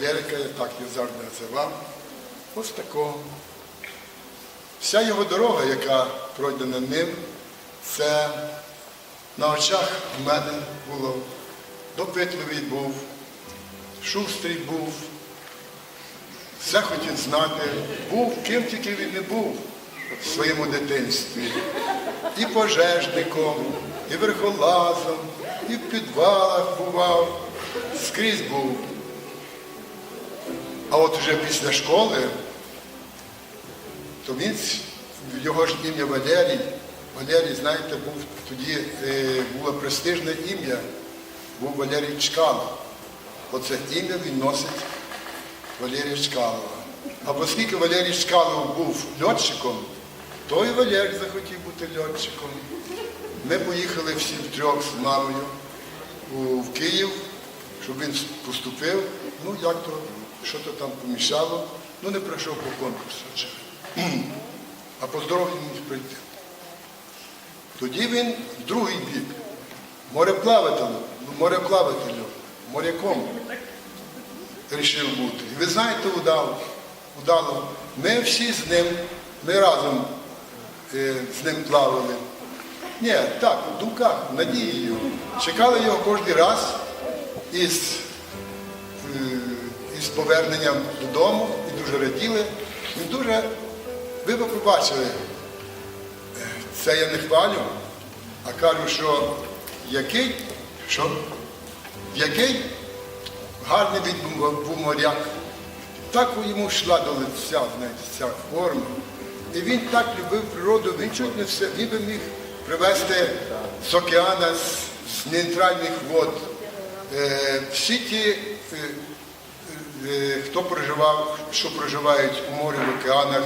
Валерика, я так його завжди називав. Ось такого. Вся його дорога, яка пройдена ним, це на очах в мене було. Допитливий був, шустрий був, все хотів знати, був, ким тільки він не був в своєму дитинстві. І пожежником, і верхолазом, і в підвалах бував, скрізь був. А от вже після школи, то він, його ж ім'я Валерій. Валерій, знаєте, був тоді е, було престижне ім'я, був Валерій Чкалов. Оце ім'я він носить Валерія Чкалова. А оскільки Валерій Чкалов був льотчиком, то і Валерій захотів бути льотчиком. Ми поїхали всі втрьох з мамою в Київ, щоб він поступив. Ну, як то, що то там помішало. Ну, не пройшов по конкурсу. А по здоров'ю не міг прийти. Тоді він в другий бік, мореплавателем, мореплавателем, моряком рішив бути. І ви знаєте, удало, удало. Ми всі з ним, ми разом е, з ним плавали. Ні, так, в думках, надією. Чекали його кожен раз із, із поверненням додому і дуже раділи. Він дуже, ви б побачили, е, це я не хвалю, а кажу, що який, що, який гарний він був, моряк. Так йому йшла до лиця, знаєте, ця форма. І він так любив природу, він чуть не все, він би міг привезти з океана, з, нейтральних вод. Е, всі ті, е, хто проживав, що проживають у морі, в океанах,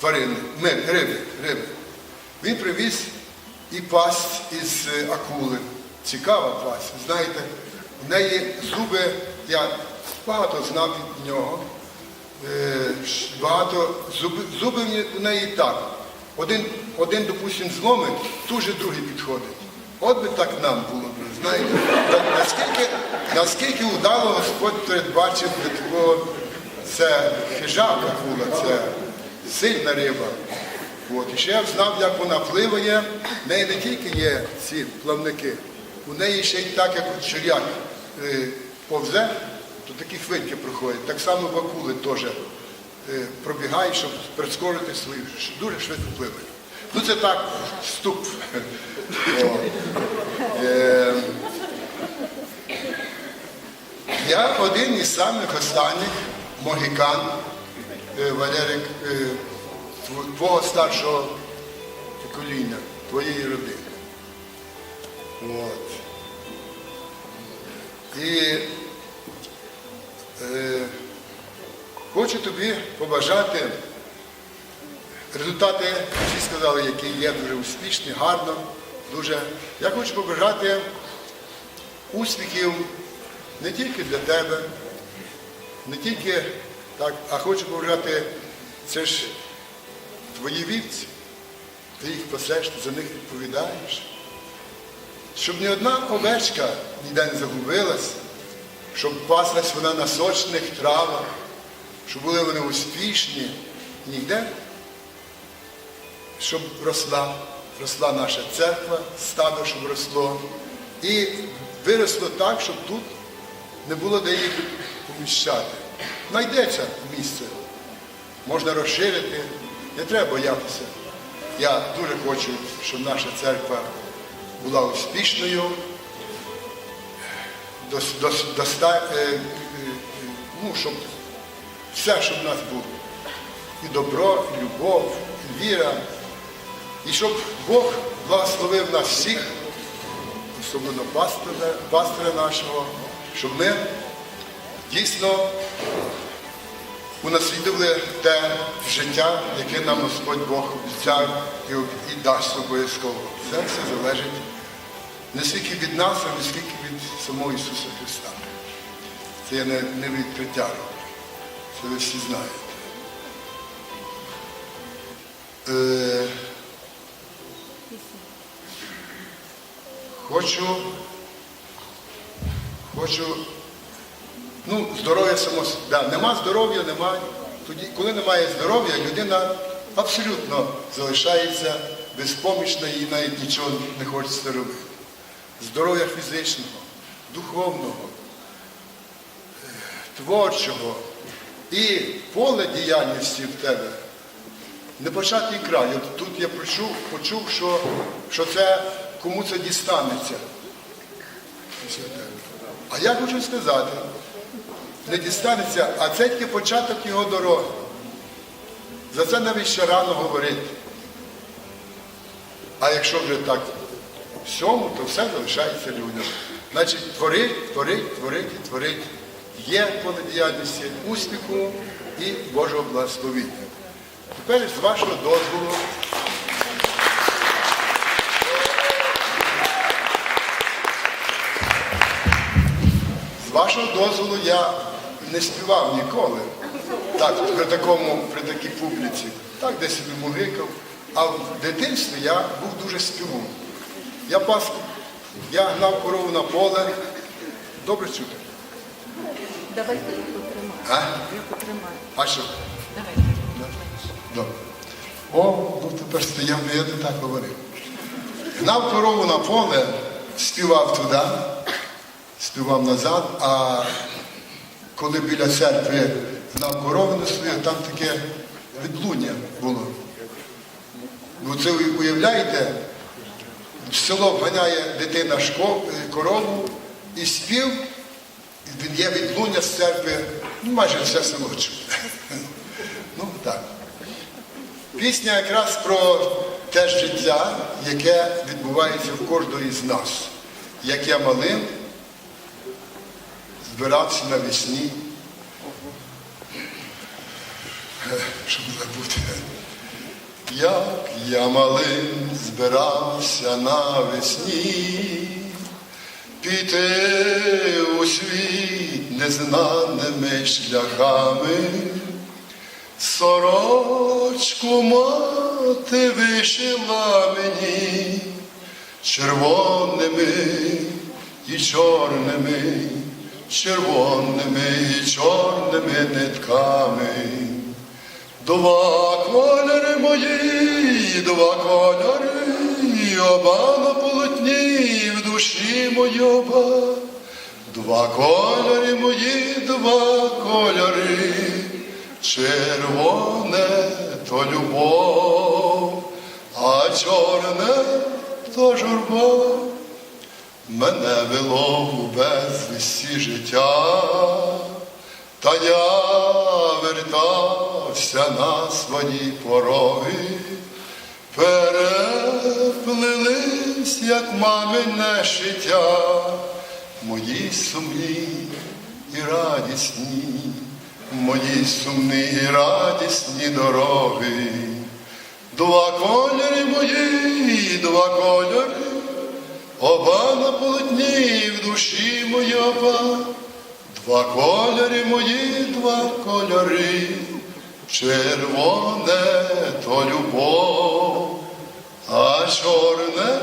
тварини, ми, риби, риби. Він привіз і пасть із е, акули. Цікава пасть. Знаєте, в неї зуби, я багато знав від нього. Е, багато зуби, зуби в неї так. Один, один допустим, зломить, тут же другий підходить. От би так нам було знаєте. Наскільки, наскільки удало Господь передбачив для такого, це хижак акула, це сильна риба. От. І ще я знав, як вона пливає. В неї не тільки є ці плавники, у неї ще й так, як от е, повзе, то такі хвильки проходять. Так само в акули теж е, пробігають, щоб прискорити свою, дуже швидко пливають. Ну це так, вступ. Е, я один із самих останніх могікан, е, Валерик, е, твого старшого покоління, твоєї родини. От. І е, хочу тобі побажати результати, всі сказали, які є дуже успішні, гарно, дуже. Я хочу побажати успіхів не тільки для тебе, не тільки так, а хочу побажати, це ж твої вівці, ти їх пасеш, ти за них відповідаєш. Щоб ні одна овечка ніде не загубилась, щоб паслась вона на сочних травах, щоб були вони успішні, ніде, щоб росла, росла наша церква, стадо, щоб росло. І виросло так, щоб тут не було де їх поміщати. Найдеться місце. Можна розширити, не треба боятися. Я дуже хочу, щоб наша церква була успішною, дос- дос- доста- е, е, ну, щоб все, що в нас було. І добро, і любов, і віра. І щоб Бог благословив нас всіх, особливо пастиря нашого, щоб ми дійсно унаслідували те життя, яке нам Господь Бог обіцяв і, і дасть обов'язково. Це все залежить не скільки від нас, а не скільки від самого Ісуса Христа. Це я не, не відкриття. Це ви всі знаєте. Е, хочу, хочу Ну, здоров'я само да, нема здоров'я, немає. Тоді, коли немає здоров'я, людина абсолютно залишається безпомічна і навіть нічого не хочеться робити. Здоров'я фізичного, духовного, е, творчого і поле діяльності в тебе не початий край. От тут я почув, почув що, що це кому це дістанеться. після тебе. А я хочу сказати, не дістанеться, а це тільки початок його дороги. За це навіть ще рано говорити. А якщо вже так всьому, то все залишається людям. Значить, творить, творить, творить і творить. Є поле діяльності успіху і Божого благословіння. Тепер з вашого дозволу. Вашого дозволу я не співав ніколи. Так, при такому, при такій публіці. Так, десь собі мугикав. А в дитинстві я був дуже співун. Я пас, я гнав корову на поле. Добре чути. Давайте. А? А що? Давайте. Добре. О, ну тепер стояв, я не так говорив. Гнав корову на поле, співав туди, співав назад, а коли біля церкви гнав корову на свою, там таке відлуння було. Ну це ви уявляєте, в село вганяє дитина шко- е, корову і спів, є відлуння з церкви, ну майже все село чує. Ну так. Пісня якраз про те життя, яке відбувається в кожного із нас. Як я малим збирався навесні, Е, щоб не забути. Як я малим збирався навесні, піти у світ незнаними шляхами. Сорочку мати вишила мені червоними і чорними, червоними і чорними нитками. Два кольори мої, два кольори, оба на полотні в душі мої оба. Два кольори мої, два кольори, червоне то любов, а чорне то журба. Мене вело у безвісті життя, та я вертався на свої пороги, переплились, як мамине шиття, мої сумні і радісні, мої сумні і радісні дороги. Два кольори мої, два кольори, оба на полотні в душі мої оба. Два кольори мої, два кольори, червоне то любов, а чорне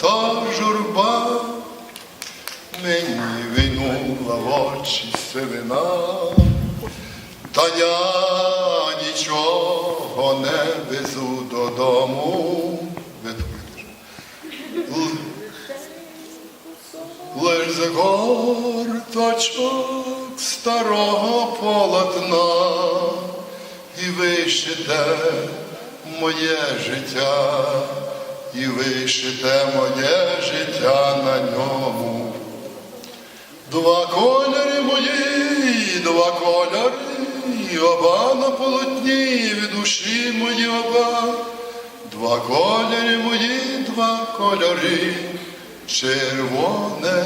то журба. Мені вийнула в очі сивина, та я нічого не везу додому. Лиш горточок старого полотна і вишите моє життя, і вишите моє життя на ньому. Два кольори мої, два кольори, оба на полотні в душі мої оба. Два кольори мої, два кольори, червоне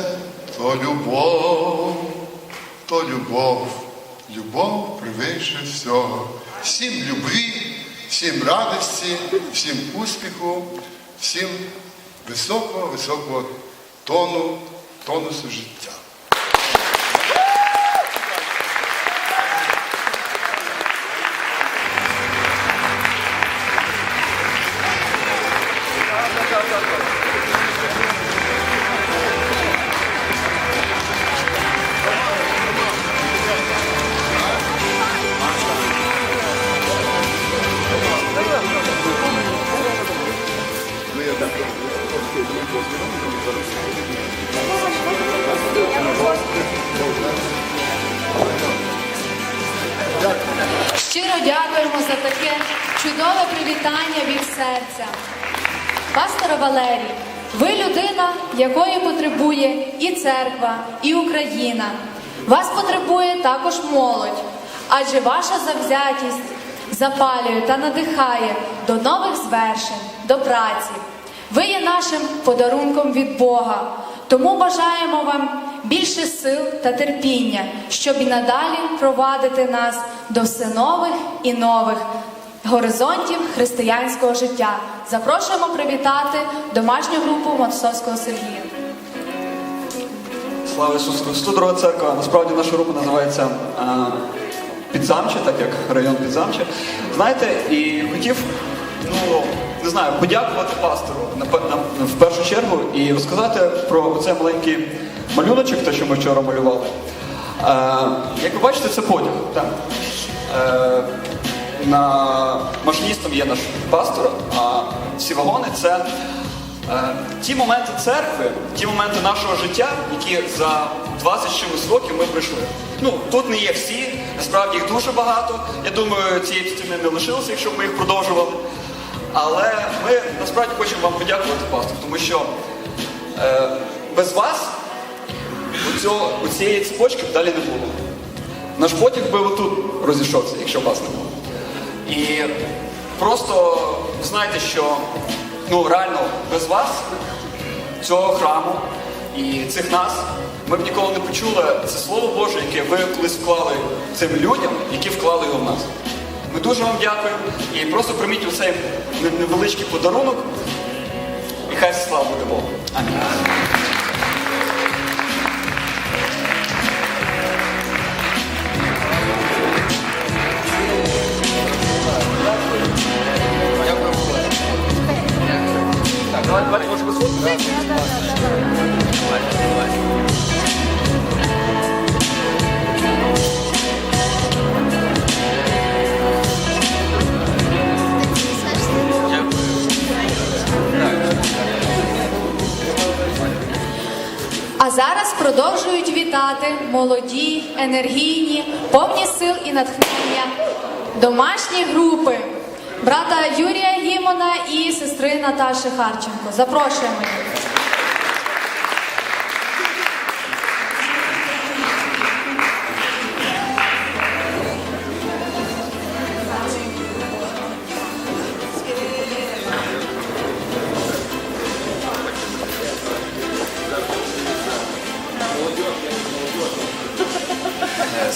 то любов, то любов, любов превише всього. Всім любві, всім радості, всім успіху, всім високого, високого тону, тонусу життя. Щиро дякуємо за таке чудове привітання від серця. Пастора Валерій, ви людина, якої потребує і церква, і Україна. Вас потребує також молодь, адже ваша завзятість запалює та надихає до нових звершень, до праці. Ви є нашим подарунком від Бога. Тому бажаємо вам більше сил та терпіння, щоб і надалі провадити нас до все нових і нових горизонтів християнського життя. Запрошуємо привітати домашню групу Мотосовського Сергія. Слава Ісусу Христу, дорога церква. Насправді наша група називається е, Підзамче, так як район Підзамче. Знаєте, і хотів, ну не знаю, подякувати пастору в першу чергу і розказати про цей маленький малюночок, те, що ми вчора малювали. Е, як ви бачите, це потяг. Так. Е, на машиністом є наш пастор, а всі вагони це Е, Ті моменти церкви, ті моменти нашого життя, які за 20 чимось років ми пройшли. Ну, тут не є всі, насправді їх дуже багато. Я думаю, цієї стіни не лишилося, якщо б ми їх продовжували. Але ми насправді хочемо вам подякувати, пастор, тому що е, без вас оцього, оцієї цепочки б далі не було. Наш потяг би отут розійшовся, якщо вас не було. І просто знаєте, що ну реально без вас, цього храму і цих нас, ми б ніколи не почули це слово Боже, яке ви колись вклали цим людям, які вклали його в нас. Ми дуже вам дякуємо і просто прийміть оцей невеличкий подарунок. І хай слава буде Богу. Амінь. А зараз продовжують вітати молоді, енергійні, повні сил і натхнення домашні групи брата Юрія Гімона і сестри Наташі Харченко. Запрошуємо їх.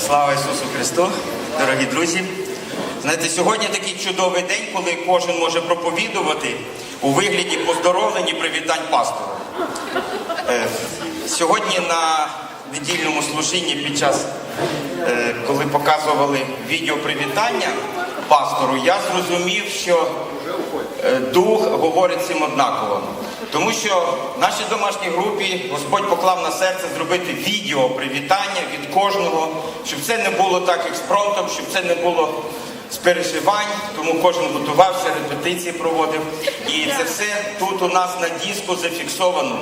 Слава Ісусу Христу, дорогі друзі. Знаєте, сьогодні такий чудовий день, коли кожен може проповідувати у вигляді поздоровлень і привітань пастору. Е, Сьогодні на недільному служінні під час, е, коли показували відео привітання пастору, я зрозумів, що е, дух говорить всім однаково. Тому що в нашій домашній групі Господь поклав на серце зробити відео привітання від кожного, щоб це не було так експромтом, щоб це не було з переживань, тому кожен готувався, репетиції проводив. І це все тут у нас на диску зафіксовано.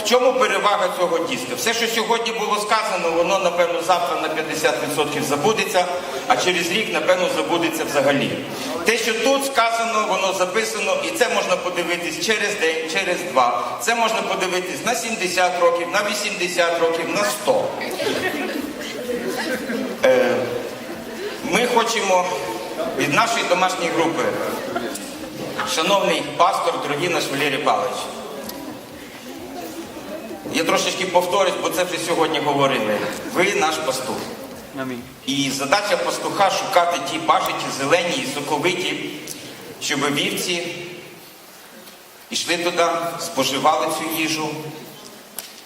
В чому перевага цього диска? Все, що сьогодні було сказано, воно напевно завтра на 50% забудеться, а через рік, напевно, забудеться взагалі. Те, що тут сказано, воно записано, і це можна подивитись через день, через два. Це можна подивитись на 70 років, на 80 років, на 100. Е, Ми хочемо від нашої домашньої групи, шановний пастор, дорогий наш Валерій Павлович, я трошечки повторюсь, бо це вже сьогодні говорили. Ви наш пастух. Амінь. І задача пастуха шукати ті пажиті зелені і соковиті, щоб вівці йшли туди, споживали цю їжу.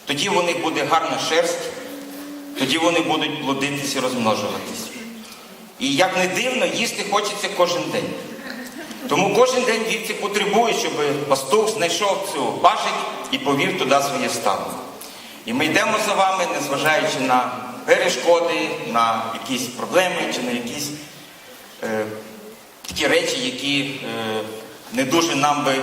Тоді у них буде гарна шерсть, тоді вони будуть плодитись і розмножуватись. І як не дивно, їсти хочеться кожен день. Тому кожен день вівці потребують, щоб пастух знайшов цю пажить і повів туди своє стадо. І ми йдемо за вами, незважаючи на перешкоди, на якісь проблеми чи на якісь е, речі, які е, не дуже нам би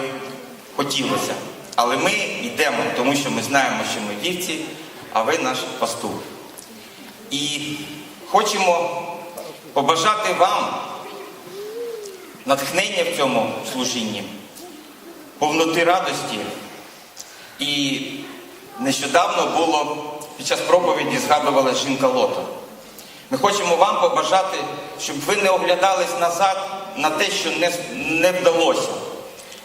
хотілося. Але ми йдемо, тому що ми знаємо, що ми вівці, а ви наш пастух. І хочемо побажати вам натхнення в цьому служінні, повноти радості. І нещодавно було під час проповіді згадувала жінка Лото. Ми хочемо вам побажати, щоб ви не оглядались назад на те, що не, не вдалося.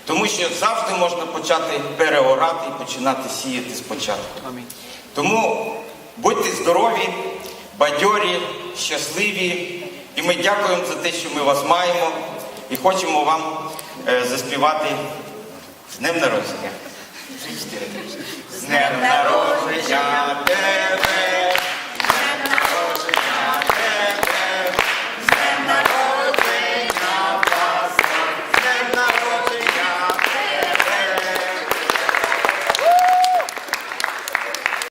Тому що завжди можна почати переорати і починати сіяти спочатку. Тому будьте здорові, бадьорі, щасливі. І ми дякуємо за те, що ми вас маємо, і хочемо вам е, заспівати з Днем народження. З Днем народження тебе!